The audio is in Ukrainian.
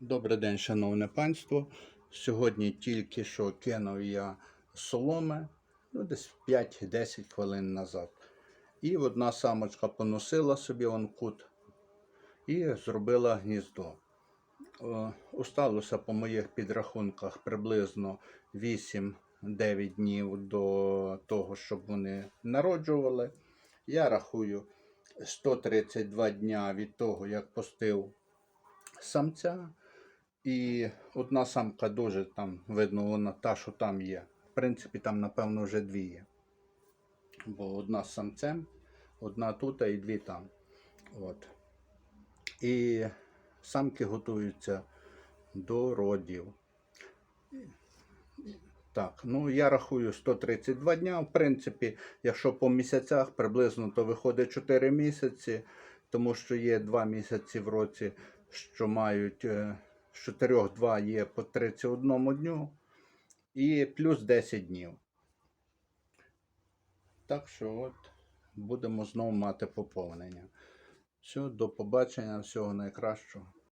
Добрий день, шановне панство. Сьогодні тільки що кинув я соломи, ну десь 5-10 хвилин назад. І одна самочка поносила собі он кут і зробила гніздо. Осталося по моїх підрахунках приблизно 8-9 днів до того, щоб вони народжували. Я рахую 132 дня від того, як пустив самця. І одна самка дуже там, видно, вона та, що там є. В принципі, там, напевно, вже дві є. Бо одна з самцем, одна тут, і дві там. От. І самки готуються до родів. Так, ну я рахую 132 дня. В принципі, якщо по місяцях приблизно, то виходить 4 місяці, тому що є 2 місяці в році, що мають е, з 4 2 є по 31 дню і плюс 10 днів. Так що от будемо знову мати поповнення. Все, до побачення, всього найкращого.